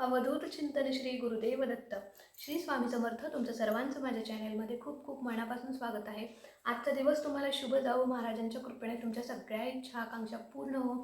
अवधूत चिंतन श्री गुरुदेव दत्त श्री स्वामी समर्थ तुमचं सर्वांचं माझ्या चॅनलमध्ये खूप खूप मनापासून स्वागत आहे. आजचा दिवस तुम्हाला शुभ जावो. महाराजांच्या कृपेने तुमच्या सगळ्या इच्छा आकांक्षा पूर्ण हो.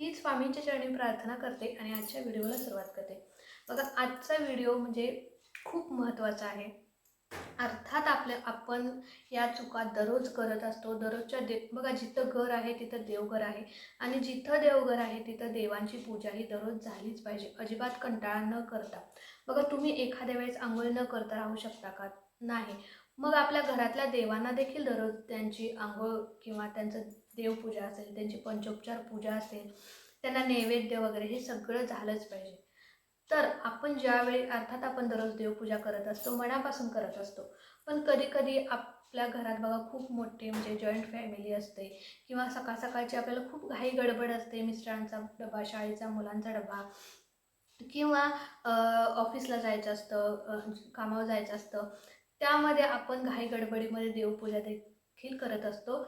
ही स्वामींच्या चरणी प्रार्थना करते आणि आजच्या व्हिडिओला सुरुवात करते. बघा आजचा व्हिडिओ म्हणजे खूप महत्त्वाचा आहे. अर्थात आपल्या आपण या चुका दररोज करत असतो. दररोजच्या दे बघा जिथं घर आहे तिथं देवघर आहे. आणि जिथं देवघर आहे तिथं देवांची पूजा ही दररोज झालीच पाहिजे. अजिबात कंटाळा न करता. बघा तुम्ही एखाद्या वेळेस आंघोळ न करता राहू शकता का? नाही. मग आपल्या घरातल्या देवांना देखील दररोज त्यांची आंघोळ किंवा त्यांचं देवपूजा असेल त्यांची पंचोपचार पूजा असेल त्यांना नैवेद्य वगैरे हे सगळं झालंच पाहिजे. तर आपण ज्यावेळी अर्थात आपण दररोज देवपूजा करत असतो मनापासून करत असतो. पण कधी कधी आपल्या घरात बघा खूप मोठी म्हणजे जॉईंट फॅमिली असते किंवा सकाळ सकाळची आपल्याला खूप घाई गडबड असते मिस्टरांचा डबा शाळेचा मुलांचा डबा किंवा ऑफिसला जायचं असतं कामावर जायचं असतं. त्यामध्ये आपण घाई गडबडीमध्ये देवपूजा देखील करत असतो.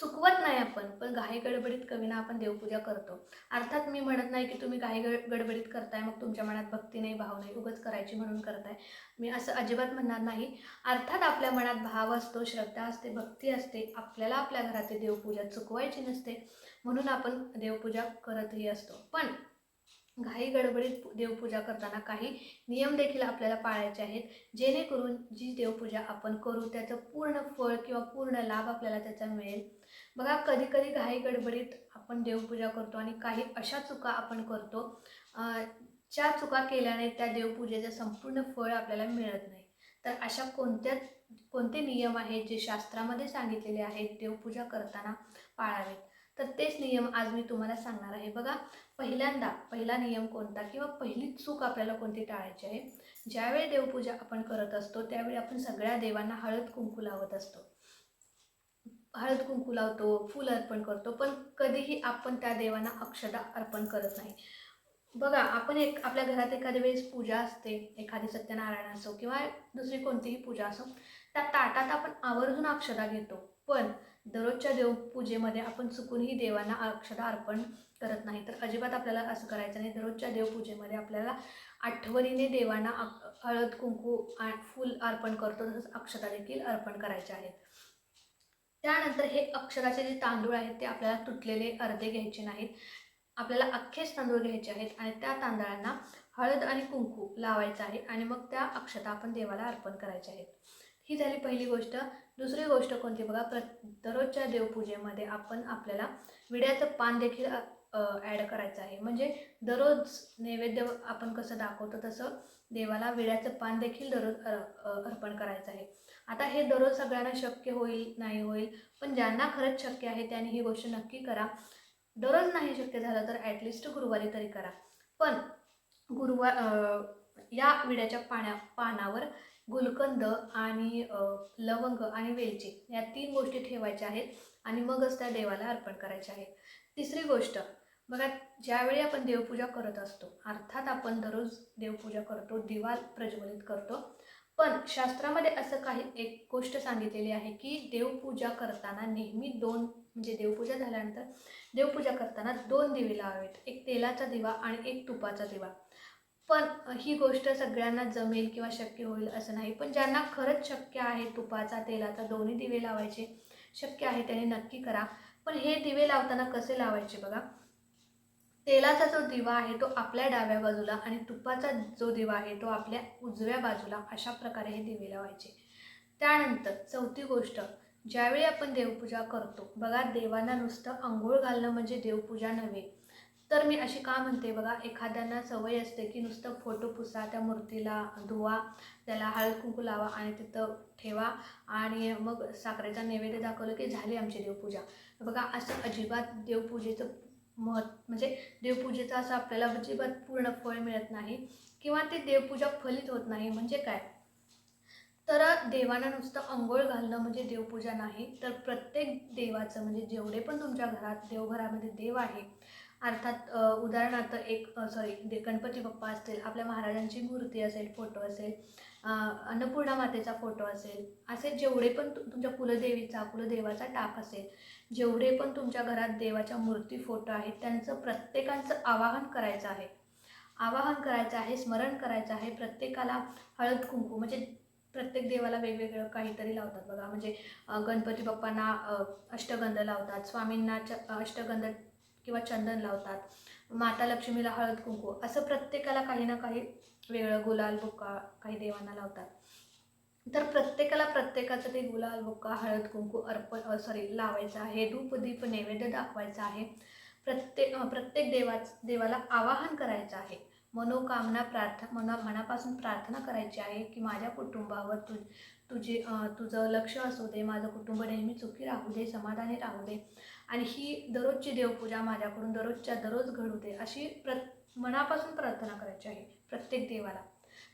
चुकवत नाही आपण पण घाई गडबडीत कवीना आपण देवपूजा करतो. अर्थात मी म्हणत नाही की तुम्ही घाई गड गडबडीत करताय मग तुमच्या मनात भक्ती नाही भाव नाही उगच करायची म्हणून करताय. मी असं अजिबात म्हणणार नाही. अर्थात आपल्या मनात भाव असतो श्रद्धा असते भक्ती असते आपल्याला आपल्या घरातली देवपूजा चुकवायची नसते म्हणून आपण देवपूजा करतही असतो. पण घाई गडबडीत देवपूजा करताना काही नियम देखील आपल्याला पाळायचे आहेत. जेणेकरून जी देवपूजा आपण करू त्याचं पूर्ण फळ किंवा पूर्ण लाभ आपल्याला त्याचा मिळेल. बघा कधी कधी घाई गडबडीत आपण देवपूजा करतो आणि काही अशा चुका आपण करतो ज्या चुका केल्याने त्या देवपूजेचं संपूर्ण फळ आपल्याला मिळत नाही. तर अशा कोणत्या कोणते नियम आहेत जे शास्त्रामध्ये सांगितलेले आहेत देवपूजा करताना पाळावेत? तर तेच नियम आज मी तुम्हाला सांगणार आहे. बघा पहिल्यांदा पहिला नियम कोणता किंवा पहिली चूक आपल्याला कोणती टाळायची आहे? ज्यावेळी देवपूजा आपण करत असतो त्यावेळी आपण सगळ्या देवांना हळद कुंकू लावत असतो. हळद कुंकू लावतो फूल अर्पण करतो पण कधीही आपण त्या देवांना अक्षदा अर्पण करत नाही. बघा आपण एक आपल्या घरात एखाद्या वेळेस पूजा असते एखादी सत्यनारायण असो किंवा दुसरी कोणतीही पूजा असो त्या ताटात आपण आवर्जून अक्षदा घेतो. पण दररोजच्या देवपूजेमध्ये आपण चुकूनही देवांना अक्षदा अर्पण करत नाही. तर अजिबात आपल्याला असं करायचं नाही. दररोजच्या देवपूजेमध्ये आपल्याला आठवणीने देवांना हळद कुंकू फुल फूल अर्पण करतो. तसंच अक्षता देखील अर्पण करायच्या आहेत. त्यानंतर हे अक्षराचे जे तांदूळ आहेत ते आपल्याला तुटलेले अर्धे घ्यायचे नाहीत. आपल्याला अख्खेच तांदूळ घ्यायचे आहेत आणि त्या तांदळांना हळद आणि कुंकू लावायचं आहे आणि मग त्या अक्षता आपण देवाला अर्पण करायच्या आहेत. ही झाली पहिली गोष्ट. दुसरी गोष्ट कोणती बघा प्र दररोजच्या देवपूजेमध्ये आपण आपल्याला विड्याचं पान देखील ॲड करायचं आहे. म्हणजे दररोज नैवेद्य आपण कसं दाखवतो तसं देवाला विड्याचं पान देखील दररोज अर्पण करायचं आहे. आता हे दररोज सगळ्यांना शक्य होईल नाही होईल पण ज्यांना खरंच शक्य आहे त्यांनी ही गोष्ट नक्की करा. दररोज नाही शक्य झालं तर ॲटलिस्ट गुरुवारी तरी करा. पण गुरुवार या विड्याच्या पाण्या पानावर गुलकंद आणि लवंग आणि वेलची या तीन गोष्टी ठेवायच्या आहेत आणि मगच त्या देवाला अर्पण करायच्या आहेत. तिसरी गोष्ट बघा ज्यावेळी आपण देवपूजा करत असतो अर्थात आपण दररोज देवपूजा करतो दिवा प्रज्वलित करतो पण शास्त्रामध्ये असं काही एक गोष्ट सांगितलेली आहे की देवपूजा करताना नेहमी दोन म्हणजे देवपूजा झाल्यानंतर देवपूजा करताना दोन दिवे लावावेत. एक तेलाचा दिवा आणि एक तुपाचा दिवा. पण ही गोष्ट सगळ्यांना जमेल किंवा शक्य होईल असं नाही. पण ज्यांना खरंच शक्य आहे तुपाचा तेलाचा दोन्ही दिवे लावायचे शक्य आहे त्याने नक्की करा. पण हे दिवे लावताना कसे लावायचे बघा? तेलाचा जो दिवा आहे तो आपल्या डाव्या बाजूला आणि तुपाचा जो दिवा आहे तो आपल्या उजव्या बाजूला अशा प्रकारे हे दिवे लावायचे. त्यानंतर चौथी गोष्ट ज्यावेळी आपण देवपूजा करतो बघा देवांना नुसतं आंघोळ घालणं म्हणजे देवपूजा नव्हे. तर मी अशी का म्हणते बघा एखाद्यांना सवय असते की नुसतं फोटो पुसा त्या मूर्तीला धुवा त्याला हळद कुंकू लावा आणि तिथं ठेवा आणि मग साखरेचा नैवेद्य दाखवलं की झाली आमची देवपूजा. बघा असं अजिबात देवपूजेचं महत् म्हणजे देवपूजेचं असं आपल्याला अजिबात पूर्ण फळ मिळत नाही किंवा ते देवपूजा फलित होत नाही. म्हणजे काय? तर देवांना नुसतं अंघोळ घालणं म्हणजे देवपूजा नाही. तर प्रत्येक देवाचं म्हणजे जेवढे पण तुमच्या घरात देवघरामध्ये देव आहे अर्थात उदाहरणार्थ एक सॉरी दे गणपती बाप्पा असतील आपल्या महाराजांची मूर्ती असेल फोटो असेल अन्नपूर्णा मातेचा फोटो असेल असे जेवढे पण तु- तुमच्या कुलदेवीचा कुलदेवाचा टाक असेल जेवढे पण तुमच्या घरात देवाच्या मूर्ती फोटो आहेत त्यांचं प्रत्येकाचं आवाहन करायचं आहे. आवाहन करायचं आहे स्मरण करायचं आहे प्रत्येकाला हळद कुंकू म्हणजे प्रत्येक देवाला वेगवेगळं काहीतरी लावतात बघा. म्हणजे गणपती बाप्पांना अष्टगंध लावतात स्वामींना च अष्टगंध किंवा चंदन लावतात माता लक्ष्मीला हळद कुंकू असं प्रत्येकाला काही ना काही वेगळं गुलाल बुक्का काही देवांना लावतात. तर प्रत्येकाला प्रत्येकाचं ते गुलाल बुक्का हळद कुंकू अर्पण सॉरी लावायचं आहे धूप दीप नैवेद्य दाखवायचं आहे. प्रत्येक प्रत्येक देवाच देवाला आवाहन करायचं आहे. मनोकामना प्रार्थना मना मनापासून प्रार्थना करायची आहे की माझ्या कुटुंबावर तु तुझे तुझं लक्ष असू दे माझं कुटुंब नेहमी सुखी राहू दे समाधानी राहू दे. आणि ही दररोजची देवपूजा माझ्याकडून दररोजच्या दररोज घडू दे अशी प्र मनापासून प्रार्थना करायची आहे प्रत्येक देवाला.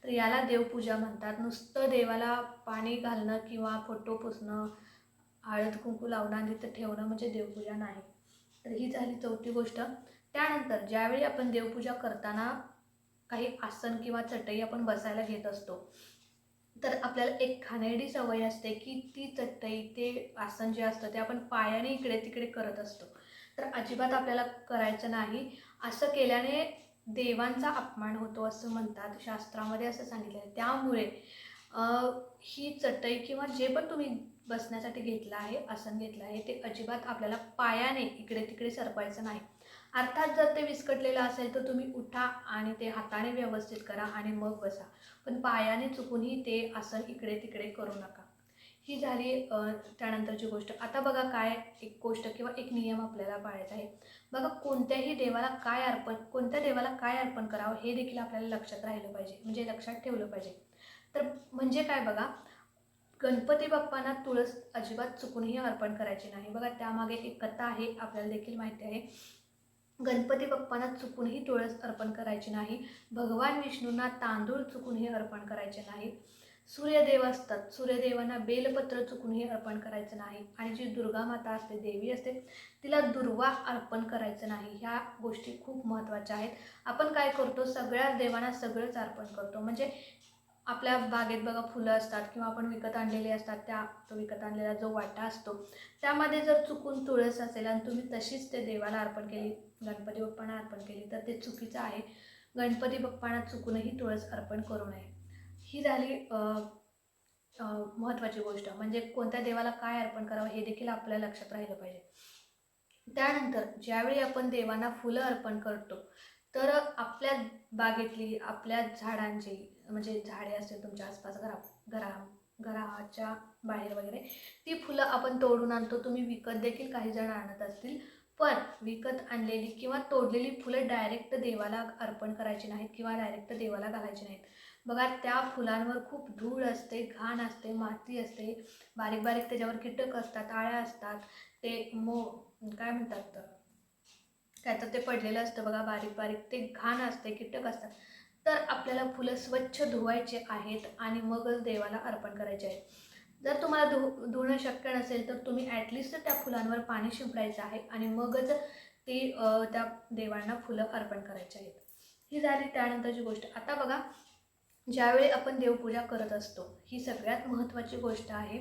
तर याला देवपूजा म्हणतात. नुसतं देवाला पाणी घालणं किंवा फोटो पुसणं हळद कुंकू लावणं आणि तिथं ठेवणं म्हणजे देवपूजा नाही. तर ही झाली चौथी गोष्ट. त्यानंतर ज्यावेळी आपण देवपूजा करताना काही आसन किंवा चटई आपण बसायला घेत असतो तर आपल्याला एक खाणेरडी सवय असते की ती चटई ते आसन जे असतं ते आपण पायाने इकडे तिकडे करत असतो. तर अजिबात आपल्याला करायचं नाही. असं केल्याने देवांचा अपमान होतो असं म्हणतात. शास्त्रामध्ये असं सांगितलं आहे. त्यामुळे ही चटई किंवा जे पण तुम्ही बसण्यासाठी घेतलं आहे आसन घेतलं आहे ते अजिबात आपल्याला पायाने इकडे तिकडे सरपायचं नाही. अर्थात जर ते विस्कटलेलं असेल तर तुम्ही उठा आणि ते हाताने व्यवस्थित करा आणि मग बसा. पण पायाने चुकूनही ते आसन इकडे तिकडे करू नका. ही झाली त्यानंतरची गोष्ट. आता बघा काय एक गोष्ट किंवा एक नियम आपल्याला पाळायचा आहे. बघा कोणत्याही देवाला काय अर्पण कोणत्या देवाला काय अर्पण करावं हे देखील आपल्याला लक्षात राहिलं पाहिजे. म्हणजे लक्षात ठेवलं पाहिजे. तर म्हणजे काय बघा गणपती बाप्पांना तुळस अजिबात चुकूनही अर्पण करायची नाही. बघा त्यामागे एक कथा आहे आपल्याला देखील माहिती आहे. गणपती बाप्पांना चुकूनही तुळस अर्पण करायची नाही. भगवान विष्णूंना तांदूळ चुकूनही अर्पण करायचे नाही. सूर्यदेव असतात. सूर्यदेवांना बेलपत्र चुकूनही अर्पण करायचं नाही. आणि जी दुर्गा माता असते देवी असते तिला दुर्वा अर्पण करायचं नाही. ह्या गोष्टी खूप महत्त्वाच्या आहेत. आपण काय करतो? सगळ्याच देवांना सगळंच अर्पण करतो. म्हणजे आपल्या बागेत बघा फुलं असतात किंवा आपण विकत आणलेली असतात त्या तो विकत आणलेला जो वाटा असतो त्यामध्ये जर चुकून तुळस असेल आणि तुम्ही तशीच ते देवाला अर्पण केली गणपती बाप्पांना अर्पण केली तर ते चुकीचं आहे. गणपती बाप्पांना चुकूनही तुळस अर्पण करू नये. ही झाली महत्त्वाची गोष्ट. म्हणजे कोणत्या देवाला काय अर्पण करावं हे देखील आपल्या लक्षात राहिलं पाहिजे. त्यानंतर ज्यावेळी आपण देवांना फुलं अर्पण करतो तर आपल्या बागेतली आपल्या झाडांची म्हणजे झाडे असतील तुमच्या आसपास घरा घरा घराच्या बाहेर वगैरे ती फुलं आपण तोडून आणतो. तुम्ही विकत देखील काही जण आणत असतील. पण विकत आणलेली किंवा तोडलेली फुलं डायरेक्ट देवाला अर्पण करायची नाहीत किंवा डायरेक्ट देवाला घालायची नाहीत. बघा त्या फुलांवर खूप धूळ असते घाण असते माती असते. बारीक बारीक त्याच्यावर कीटक असतात आळ्या असतात. ते मो काय म्हणतात? तर काय तर ते पडलेलं असतं बघा बारीक बारीक. ते घाण असते कीटक असतात. तर आपल्याला फुलं स्वच्छ धुवायचे आहेत आणि मगच देवाला अर्पण करायचे आहेत. जर तुम्हाला धु धुणं शक्य नसेल तर तुम्ही ॲटलिस्ट त्या फुलांवर पाणी शिंपडायचं आहे आणि मगच ते त्या देवांना फुलं अर्पण करायचे आहेत. ही झाली त्यानंतरची गोष्ट. आता बघा ज्यावेळी आपण देवपूजा करत असतो ही सगळ्यात महत्त्वाची गोष्ट आहे.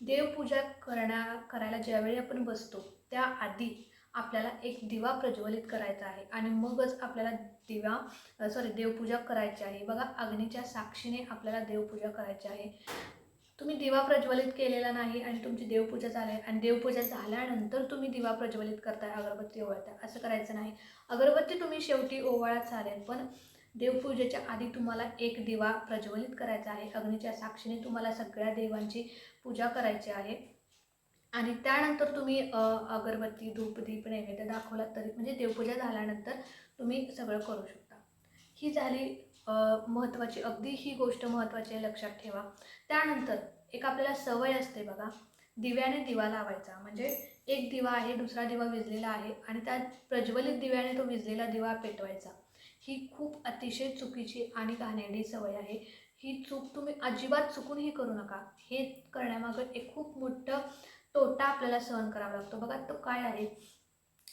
देवपूजा करण्या करायला ज्यावेळी आपण बसतो त्याआधी आपल्याला एक दिवा प्रज्वलित करायचा आहे आणि मगच आपल्याला दिवा सॉरी देवपूजा करायची आहे. बघा अग्नीच्या साक्षीने आपल्याला देवपूजा करायची आहे. तुम्ही दिवा प्रज्वलित केलेला नाही आणि तुमची देवपूजा झाली आणि देवपूजा झाल्यानंतर तुम्ही दिवा प्रज्वलित करताय अगरबत्ती ओवाळताय. असं करायचं नाही. अगरबत्ती तुम्ही शेवटी ओवाळा चालेल पण देवपूजेच्या आधी तुम्हाला एक दिवा प्रज्वलित करायचा आहे. अग्नीच्या साक्षीने तुम्हाला सगळ्या देवांची पूजा करायची आहे. आणि त्यानंतर तुम्ही अगरबत्ती धूप दीप नैवेद्य दाखवला तरी म्हणजे देवपूजा झाल्यानंतर तुम्ही सगळं करू शकता. ही झाली महत्त्वाची अगदी ही गोष्ट महत्त्वाची आहे लक्षात ठेवा. त्यानंतर एक आपल्याला सवय असते बघा दिव्याने दिवा लावायचा. म्हणजे एक दिवा आहे दुसरा दिवा विजलेला आहे आणि त्या प्रज्वलित दिव्याने तो विजलेला दिवा पेटवायचा. ही खूप अतिशय चुकीची आणि घाणेरडी सवय आहे. ही चूक तुम्ही अजिबात चुकूनही करू नका. हे करण्यामागं एक खूप मोठं तोटा आपल्याला सहन करावा लागतो. बघा तो काय आहे?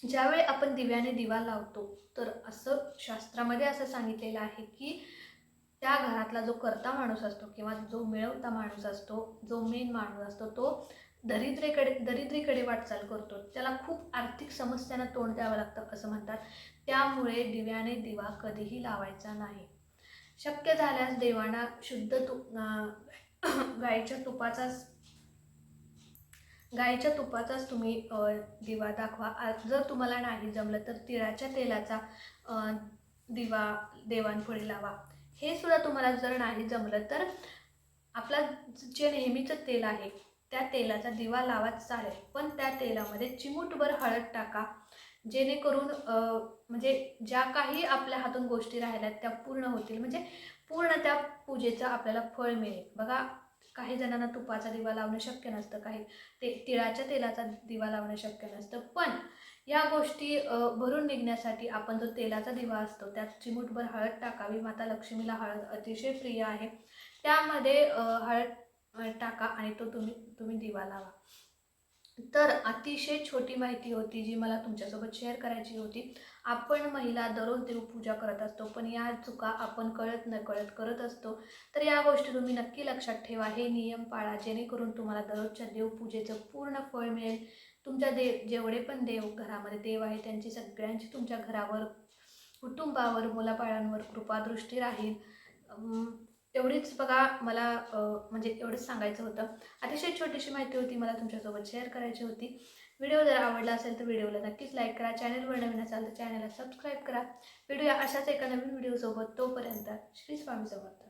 ज्यावेळी आपण दिव्याने दिवा लावतो तर असं शास्त्रामध्ये असं सांगितलेलं आहे की त्या घरातला जो करता माणूस असतो किंवा जो मिळवता माणूस असतो जो मेन माणूस असतो तो दरिद्रेकडे दरिद्रीकडे वाटचाल करतो. त्याला खूप आर्थिक समस्यांना तोंड द्यावं लागतं असं म्हणतात. त्यामुळे दिव्याने दिवा कधीही लावायचा नाही. शक्य झाल्यास देवांना शुद्ध तूप गाईच्या तुपाचाच गाईच्या तुपाचाच तुम्ही दिवा दाखवा. जर तुम्हाला नाही जमलं तर तिळाच्या तेलाचा दिवा देवांपुढे लावा. हे सुद्धा तुम्हाला जर नाही जमलं तर आपला जे नेहमीचं तेल आहे त्या तेलाचा दिवा लावाच चालेल. पण त्या तेलामध्ये चिमूटभर हळद टाका. जेणेकरून म्हणजे ज्या काही आपल्या हातून गोष्टी राहिल्यात त्या पूर्ण होतील. म्हणजे पूर्ण त्या पूजेचं आपल्याला फळ मिळेल. बघा काही जणांना तुपाचा दिवा लावणं शक्य नसतं काही ते तिळाच्या तेलाचा दिवा लावणं शक्य नसतं. पण या गोष्टी भरून निघण्यासाठी आपण जो तेलाचा दिवा असतो त्यात चिमूटभर हळद टाकावी. माता लक्ष्मीला हळद अतिशय प्रिय आहे. त्यामध्ये हळद टाका आणि तो तुम्ही तुम्ही दिवा लावा. तर अतिशय छोटी माहिती होती जी मला तुमच्यासोबत शेअर करायची होती. आपण महिला दररोज देवपूजा करत असतो पण या चुका आपण कळत न कळत करत असतो. तर या गोष्टी तुम्ही नक्की लक्षात ठेवा. हे नियम पाळा जेणेकरून तुम्हाला दररोजच्या देवपूजेचं पूर्ण फळ मिळेल. तुमच्या देव जेवढे पण देव घरामध्ये देव आहे त्यांची सगळ्यांची तुमच्या घरावर कुटुंबावर मुलाबाळांवर कृपादृष्टी राहील. एवढीच बघा मला म्हणजे एवढंच सांगायचं होतं. अतिशय छोटीशी माहिती होती मला तुमच्यासोबत शेअर करायची होती. व्हिडिओ जर आवडला असेल तर व्हिडिओला नक्कीच लाईक करा. चॅनलवर नवीन असाल तर चॅनलला सबस्क्राईब करा. व्हिडिओ अशाच एका नवीन व्हिडिओसोबत तोपर्यंत श्री स्वामी समर्थ